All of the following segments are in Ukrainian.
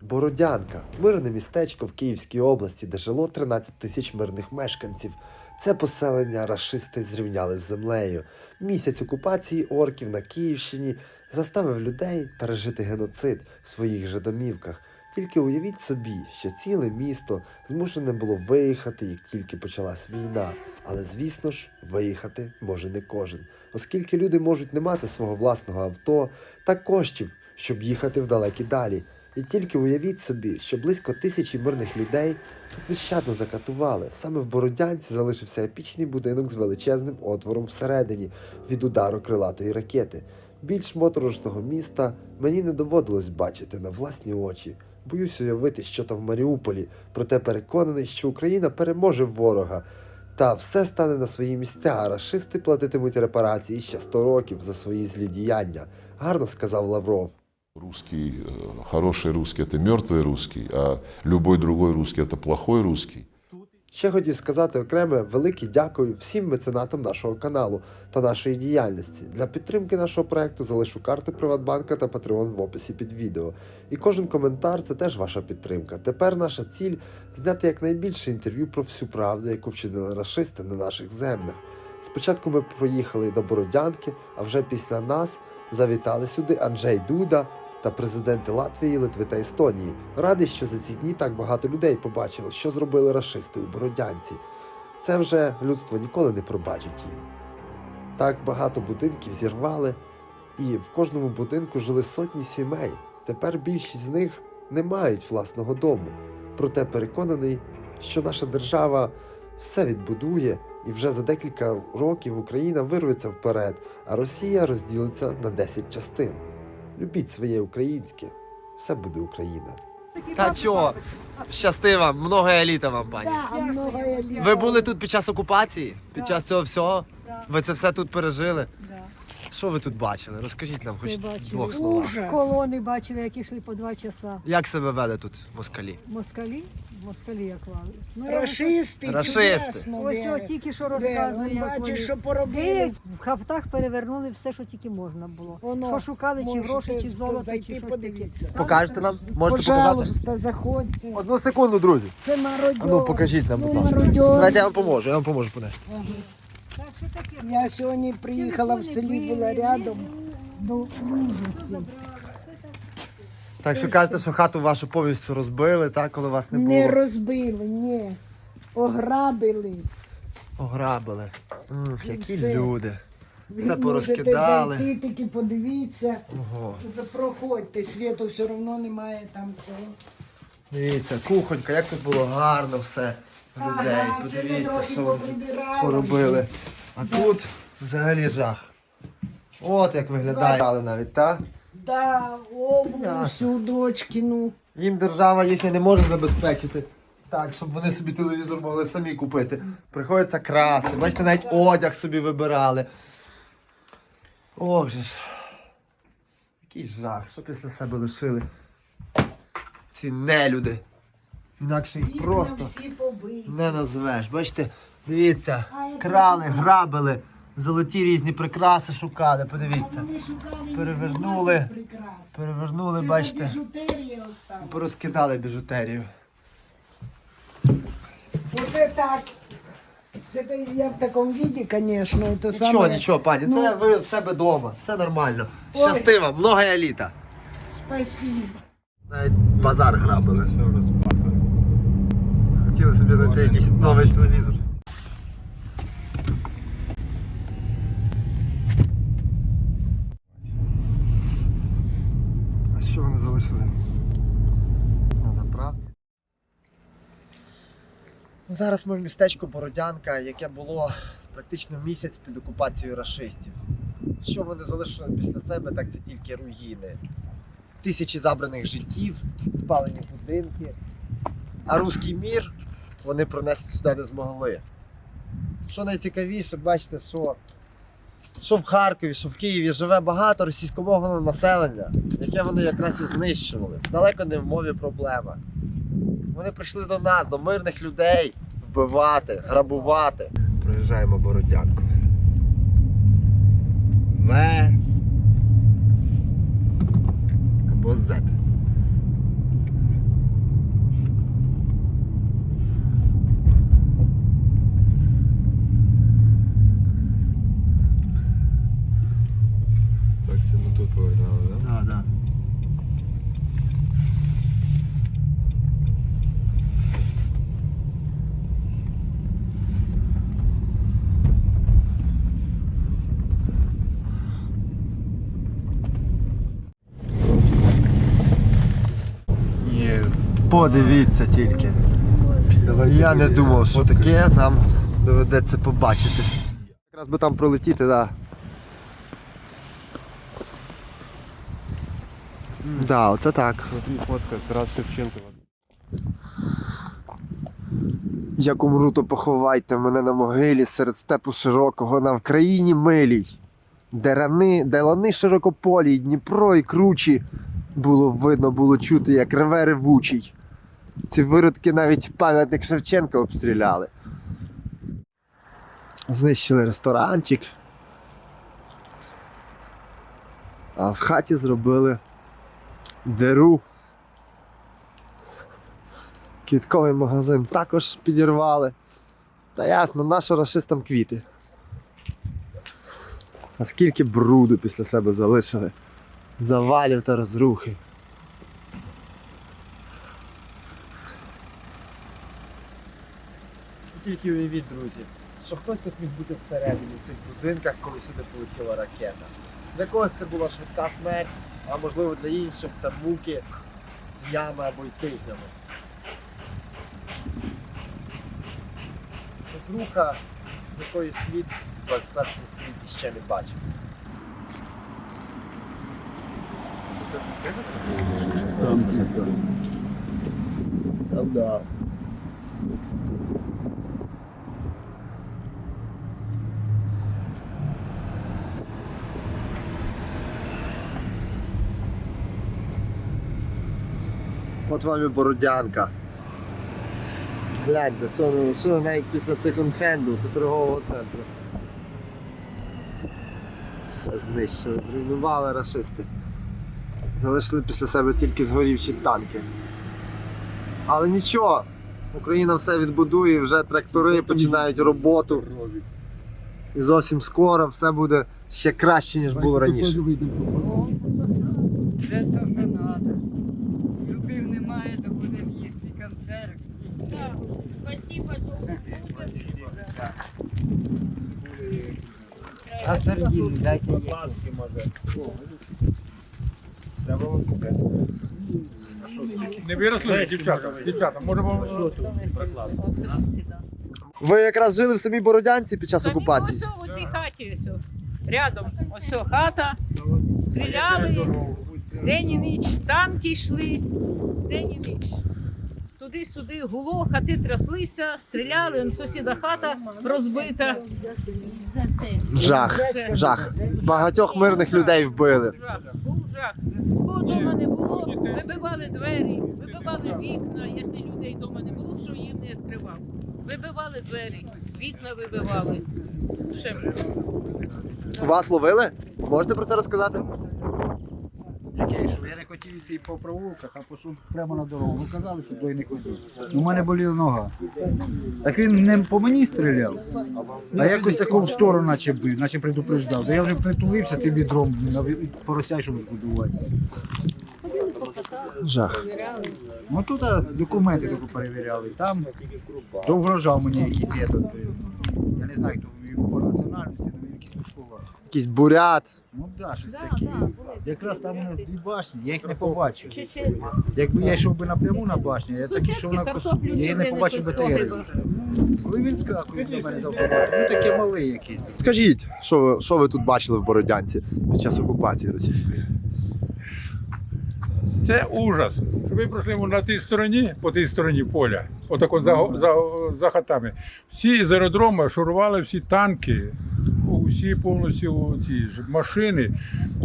Бородянка мирне містечко в Київській області, де жило 13 тисяч мирних мешканців. Це поселення рашисти зрівняли з землею. Місяць окупації орків на Київщині заставив людей пережити геноцид в своїх же домівках. Тільки уявіть собі, що ціле місто змушене було виїхати, як тільки почалась війна. Але звісно ж, виїхати може не кожен, оскільки люди можуть не мати свого власного авто та коштів, щоб їхати в далекі далі. І тільки уявіть собі, що близько тисячі мирних людей тут нещадно закатували. Саме в Бородянці залишився епічний будинок з величезним отвором всередині від удару крилатої ракети. Більш моторошного міста мені не доводилось бачити на власні очі. Боюсь уявити, що там в Маріуполі, проте переконаний, що Україна переможе ворога. Та все стане на свої місця, а рашисти платитимуть репарації ще 100 років за свої злі діяння. Гарно сказав Лавров. Русский, э, хороший русский – это мертвый русский, а любой другой русский – это плохой русский. Ще хотів сказати окреме велике дякую всім меценатам нашого каналу та нашої діяльності. Для підтримки нашого проекту залишу карти Приватбанка та Patreon в описі під відео. І кожен коментар це теж ваша підтримка. Тепер наша ціль зняти якнайбільше інтерв'ю про всю правду, яку вчинили рашисти на наших землях. Спочатку ми проїхали до Бородянки, а вже після нас завітали сюди Анджей Дуда та президенти Латвії, Литви та Естонії. Радий, що за ці дні так багато людей побачили, що зробили рашисти у Бородянці. Це вже людство ніколи не пробачить їм. Так багато будинків зірвали, і в кожному будинку жили сотні сімей. Тепер більшість з них не мають власного дому. Проте переконаний, що наша держава все відбудує, і вже за декілька років Україна вирветься вперед, а Росія розділиться на 10 частин. Любіть своє українське, все буде Україна. Та чого? Щасти вам, много еліта вам, пані. Ви були тут під час окупації? Під час цього всього? Ви це все тут пережили? Що ви тут бачили? Розкажіть нам хоч Все в бачили. двох словах. Ужас. Колони бачили, які йшли по два часа. Як себе вели тут москалі? Москалі? Москалі як лали. Ну, я Рашисти, Рашисти. чудесно. Ось ви- от тільки що ви, розказує, он як бачиш, що поробили. В хафтах перевернули все, що тільки можна було. Воно, що шукали, чи можете гроші, чи золото, зайти, чи щось подивіться. таке. Покажете нам? Можете показати? Пожалуйста, заходьте. Одну секунду, друзі. Це мародьор. А ну покажіть нам, будь Ну, ласка. мародьор. Давайте я вам поможу, я вам поможу понести. Таке? Я сьогодні приїхала в селі, була рядом. Ну. Так що кажете, що хату вашу повністю розбили, так, коли вас не було? Не розбили, ні. Ограбили. Ограбили. М, які все. люди. Ви Все можете порозкидали. зайти, тільки подивіться. Ого. Проходьте, світу все одно немає там цього. Дивіться, кухонька, як тут було гарно все. Людей. Подивіться, що поприбирали. поробили. А тут взагалі жах. От як виглядає навіть, так? Да, обувь Ясно. всю дочкину. Їм держава їхня не може забезпечити. Так, щоб вони собі телевізор могли самі купити. Приходиться красти. Бачите, навіть одяг собі вибирали. Ох же ж. Який жах, що після себе лишили. Ці нелюди. Інакше їх просто всі побиті. не назвеш. Бачите, дивіться, крали, грабили, золоті різні прикраси шукали, подивіться. Вони шукали Перевернули. Перевернули, бачите, порозкидали біжутерію. Оце так. Це я в такому віді, звісно, то Нічого, саме. нічого, пані, Ну. це ви в себе вдома, все нормально. Ой. Щасти вам, много еліта. Спасибо. Навіть базар грабили. Хотіли собі знайти якийсь новий телевізор. А що вони залишили? На заправці. Зараз ми в містечку Бородянка, яке було практично місяць під окупацією рашистів. Що вони залишили після себе, так це тільки руїни. Тисячі забраних життів, спалені будинки. А руський мір вони пронести сюди не змогли. Що найцікавіше, бачите, що, що в Харкові, що в Києві живе багато російськомовного населення, яке вони якраз і знищували. Далеко не в мові проблема. Вони прийшли до нас, до мирних людей, вбивати, грабувати. Проїжджаємо Бородянку. В або Z. Подивіться тільки. Я не думав, що таке нам доведеться побачити. Якраз би там пролетіти, так. Да. Да, оце так. Фотка, Тарас Шевченко. Як умру, то поховайте мене на могилі серед степу широкого на Вкраїні милій, де рани, де лани широкополі, Дніпро і кручі. Було видно, було чути, як реве ревучий. Ці виродки навіть пам'ятник Шевченка обстріляли. Знищили ресторанчик. А в хаті зробили диру. Квітковий магазин також підірвали. Та ясно, нащо расистам квіти. А скільки бруду після себе залишили. Завалів та розрухи. Тільки уявіть, друзі, що хтось тут міг бути всередині в цих будинках, коли сюди полетіла ракета. Для когось це була швидка смерть, а можливо для інших це муки днями або й тижнями. Розруха, якої світ в 21 столітті ще не бачив. Там да. От вам і Бородянка. Гляньте, що що навіть після секонд-хенду до торгового центру. Все знищили, зруйнували рашисти. Залишили після себе тільки згорівші танки. Але нічого, Україна все відбудує, вже трактори починають роботу. І зовсім скоро все буде ще краще, ніж було раніше. Де то що. Любив немає, то будемо їсти консерв. Спасибо, А сардини дайте їсти. Не виросли дівчата. Дівчата, можемо Ви якраз жили в самій Бородянці під час Та окупації. Ось у цій хаті ось. Рядом ось о хата. Стріляли день і ніч, танки йшли, день і ніч. Туди-сюди гуло, хати тряслися, стріляли, он сусіда хата розбита. Жах, жах. Багатьох мирних людей вбили. Жах, був жах. Кого вдома не було, вибивали двері, вибивали вікна, якщо людей вдома не було, що їм не відкривав. Вибивали двері, вікна вибивали. Ще Вас ловили? Можете про це розказати? Як я йшов, я не хотів йти по провулках, а пішов прямо на дорогу. Ну казали, що туди не ходіть. У мене боліла нога. Так він не по мені стріляв, а якось таку в сторону наче бив, наче предупреждав. Та я вже притулився тим відром на поросяй, щоб будувати. Жах. Ну тут а, документи тільки перевіряли. Там то вгрожав мені якийсь тут. Я не знаю, хто по національності, але він якийсь. Якийсь бурят. Ну да, щось Да, таке. да, були. Якраз там у нас дві башні, я їх не побачив. Чи, чи, Якби я йшов би напряму на башню, я так ішов Сусідки на косу. картоплю Я її не сюди побачив БТР. погребли. Коли він скакує до мене з автоматом, ну таке малий якийсь. Скажіть, що ви, що ви тут бачили в Бородянці під час окупації російської? Це ужас. Ви пройшли на тій стороні, по тій стороні поля, отако за, за, за хатами. Всі з аеродрому шурували всі танки, усі повністю ці ж машини.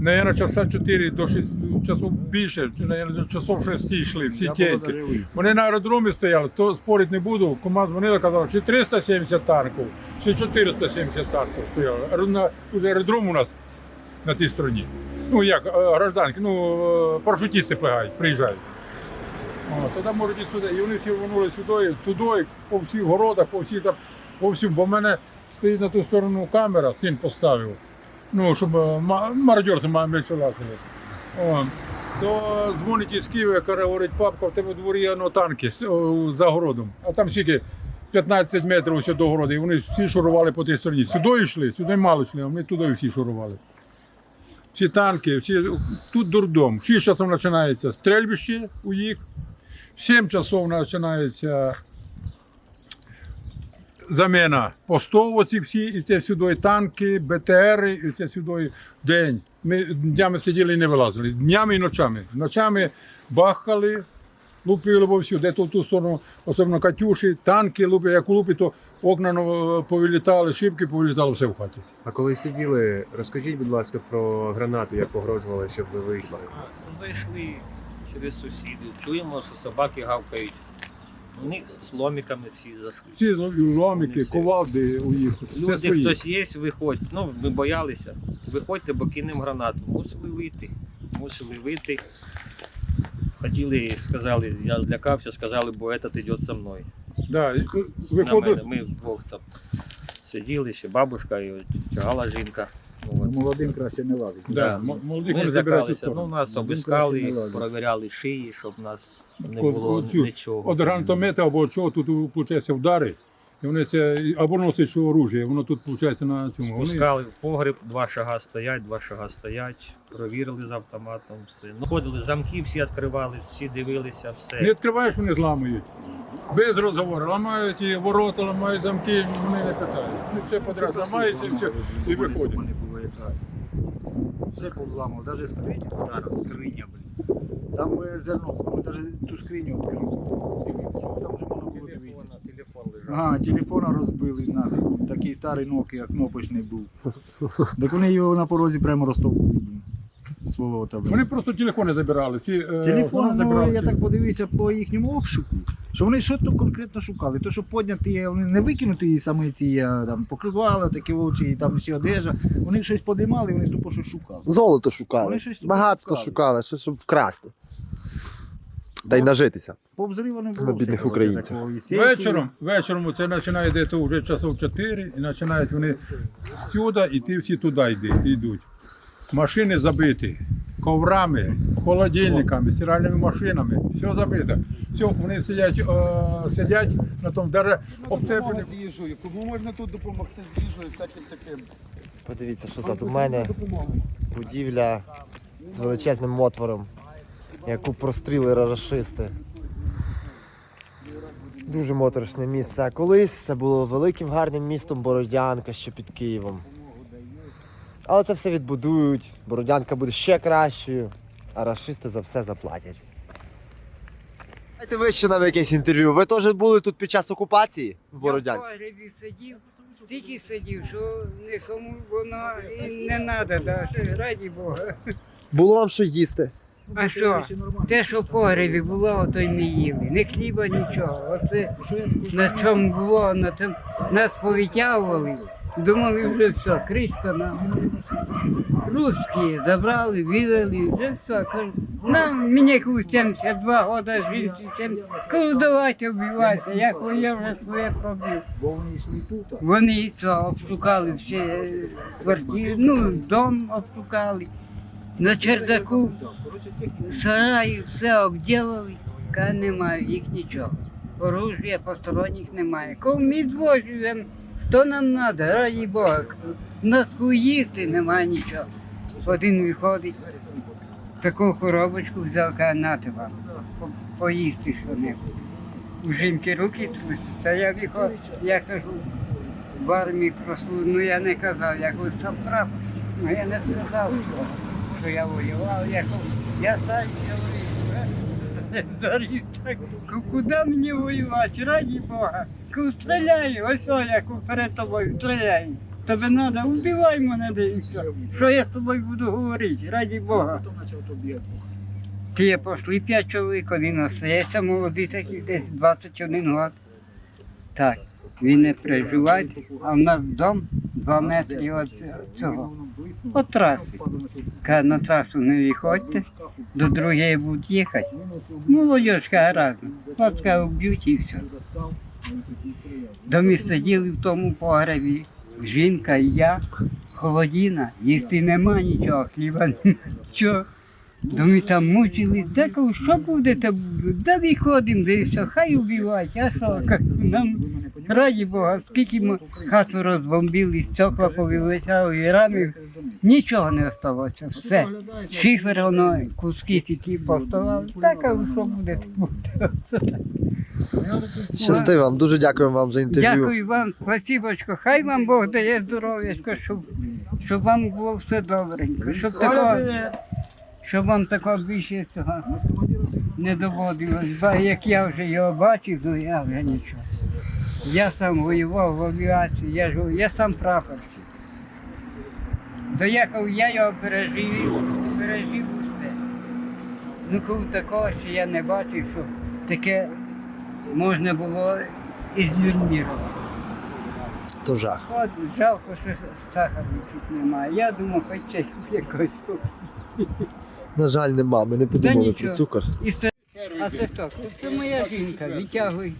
Наверно, часа 4 до 6 часов більше, наверно, часов 6 йшли, всі Я тільки. Вони на аеродромі стояли, то спорити не буду. Команда дзвонила, казала, чи 370 танків, чи 470 танків на- Тут аеродром у нас на тій стороні. Ну як, е, гражданки, ну е, парашутісти плягають, приїжджають. О, то там можуть і сюди. І вони всі рванули сюди, туди, по всіх городах, по всіх там, по всім. Бо в мене стоїть на ту сторону камера, син поставив. Ну, щоб е, ма- мародерці має більше лакали. То дзвонить із Києва, каже, говорить, папка, в тебе в дворі ну, танки за городом. А там скільки 15 метрів все до городу. І вони всі шурували по тій стороні. Сюди йшли, сюди мало йшли, а вони туди всі шурували. Всі танки, всі, тут дурдом. Всі часом починається стрельбище у їх. В 7 часов починається заміна постов, оці всі, і це сюди танки, БТРи, і це сюди день. Ми днями сиділи і не вилазили. Днями і ночами. Ночами бахали, лупили бо всю, де то в ту сторону, особливо Катюші, танки лупили, як лупи, то окна повилітали, шибки повилітали, все в хаті. А коли сиділи, розкажіть, будь ласка, про гранату, як погрожували, щоб ви вийшли. Вийшли через сусідів, чуємо, що собаки гавкають. У них з ломиками всі зайшли. Ці ломики, всі. ковалди у їх. все Люди, свої. хтось є, виходь. Ну, ми боялися. Виходьте, бо кинемо гранату. Мусили вийти. Мусили вийти. Хотіли, сказали, я злякався, сказали, бо этот йде зі мною. Да, виходить. Ми вдвох там сиділи, ще бабушка і тягала жінка. Ну, от. Молодим краще не лазить. да, Да. Ми злякалися. Ну, нас обіскали, перевіряли шиї, щоб нас не От- було оцю- нічого. От гранатомета або чого тут виходить удари, і вони це або носять що оружие, воно тут виходить на цьому. Вони Спускали в погреб, два шага стоять, два шага стоять, провірили з автоматом. Все. Ну, ходили, замки всі відкривали, всі дивилися, все. не відкриваєш, вони зламують. Без розговору. Ламають і ворота, ламають замки, вони не питають. Вони все подряд ламаються і все, і виходять. Вони було якраз. Все повзламав, навіть скриня, блін. Там би зерно, ми навіть ту скриню відкрили. Що там вже можна було дивитися? телефон лежав. Ага, телефона розбили, нафіг. Такий старий Nokia, кнопочний був. Так вони його на порозі прямо розтовкнули. Свого там. Вони просто телефони забирали. Всі, е, Телефон, ну, забирали я всі. так подивився по їхньому обшуку, що вони щось то конкретно шукали. То, що подняти, вони не викинути саме ці е, там, покривали, такі очі, і там всі одежа. Вони щось подимали, вони тупо щось шукали. Золото шукали, Вони щось тут багатство шукали. шукали, щось щоб вкрасти. Та й нажитися. По взриву не було. На бідних українців. Вечором, вечором це починає десь вже часов 4, і починають вони сюди, і ті всі туди йди, йдуть. Машини забиті, коврами, холодильниками, стиральними машинами, все забито. Все, вони сидять, е, сидять на тому даже обтеплені. їжею. Кому можна тут допомогти з їжею, всяким таким. Подивіться, що ззаду мене будівля з величезним отвором, яку простріли рашисти. Дуже моторошне місце. А колись це було великим гарним містом Бородянка, що під Києвом. Але це все відбудують, Бородянка буде ще кращою, а рашисти за все заплатять. Дайте ви ще нам якесь інтерв'ю. Ви теж були тут під час окупації в Бородянці? Я в погребі сидів, стільки сидів, що нікому воно і не треба, раді Бога. Було вам що їсти? А що? Те, що в погребі було, то й ми їли. Не хліба, нічого. Оце на чому було, на тим нас повитягували. Думали, вже все, кришка нам. Русські забрали, вивели, вже все. Кажуть, нам мені 72 года, жінці 70. Кажу, давайте вбивайте, як я вже своє пробив. Вони це обшукали всі квартири, ну, дом обшукали. На чердаку сараї все обділили, ка немає їх нічого. Оружия посторонніх немає. Кого ми двоє живемо, що нам треба, раді Бога. Нас їсти немає нічого. Один виходить, таку коробочку взяв, каже, нате вам, поїсти що-небудь. У жінки руки трусяться, я виходжу, я кажу, в армії прослужив, ну я не казав, я кажу, там прапор. Ну я не сказав, що, що я воював, я я старий чоловік. е, Заріз так, «Ку- куди мені воювати, раді Бога. Стріляй, ось о, я перед тобою стріляй. Тобі треба, вбивай мене, де і все. Що я з тобою буду говорити, раді Бога. Тобі. Ті пішли п'ять чоловік, один остається молодий такий, десь 21 год. Так, він не переживає, а в нас дом 2 метри від цього. От траси. Каже, на трасу не виходьте, до другої будуть їхати. Молодіж каже, разом. Каже, вб'ють і все. До ми сиділи в тому погребі, жінка і я, холодіна, їсти нема нічого, хліба нічого. То ми там мучили, де що будете, де виходимо, де все, хай убивають, а що, кажу, нам Раді Бога, скільки ми хату розбомбили, стекла повилетяли, і рами, нічого не залишилося. Все. Шифер, воно, куски тільки поставали. Так, а що буде, так буде. Щасти вам, дуже дякую вам за інтерв'ю. Дякую вам, спасибочко. Хай вам Бог дає здоров'ячко, щоб, щоб вам було все добренько, щоб такого, щоб вам такого більше цього не доводилось. Ба, Як я вже його бачив, ну я вже нічого. Я сам воював в авіації, я, ж, я сам прапорщик. Доїхав, я його пережив, пережив усе. Ну коли такого ще я не бачив, що таке можна було із людьми робити. То жах. От жалко, що сахару тут немає. Я думав, хоч якось. На жаль, нема. Ми не подумали нічого. про цукор. І це, а це хто? Це моя жінка, відтягуй.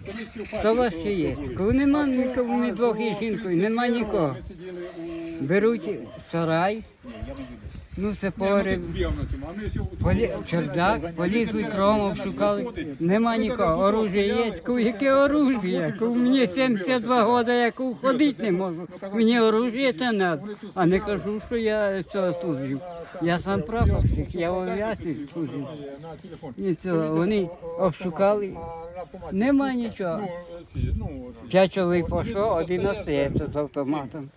То вас ще є. Коли нема нікого, ні двох із жінкою, нема нікого. Беруть сарай, ну це погреб, полі... чердак, полізли кромом, шукали. Нема нікого. Оружие є. Ку- Яке оружие? Ку- Мені 72 роки, я ку- ходити не можу. Мені оружие це треба. А не кажу, що я цього служив. Я сам прапорщик, я в авіації служив. І цього, вони обшукали. Нема нічого. П'ять чоловік пішло, один остається з автоматом.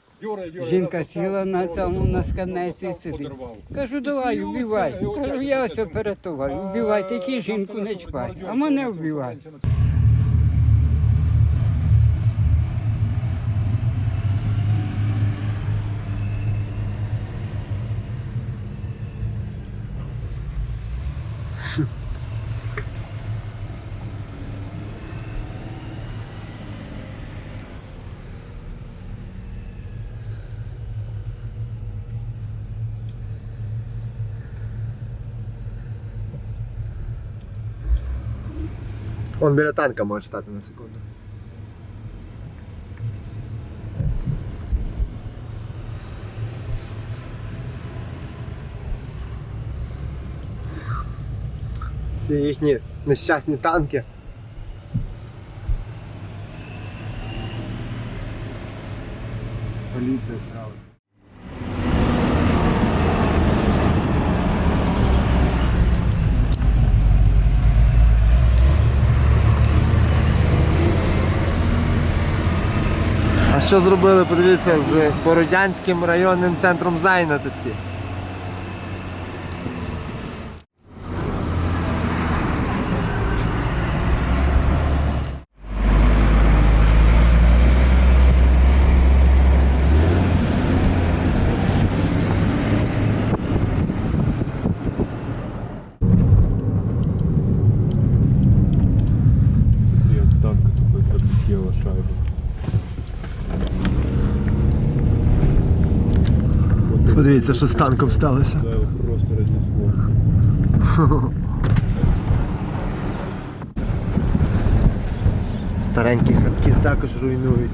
Жінка сіла на цьому на сканесі і сидить. Кажу, давай, вбивай. Кажу, я ось оператував. Вбивай, тільки жінку не чпай, А мене вбивай. Он біля танка може стати на секунду. Це їхні нещасні танки. Поліція Що зробили, подивіться, з Бородянським районним центром зайнятості? Подивіться, що з танком сталося. Просто разнесло. Старенькі хатки також руйнують.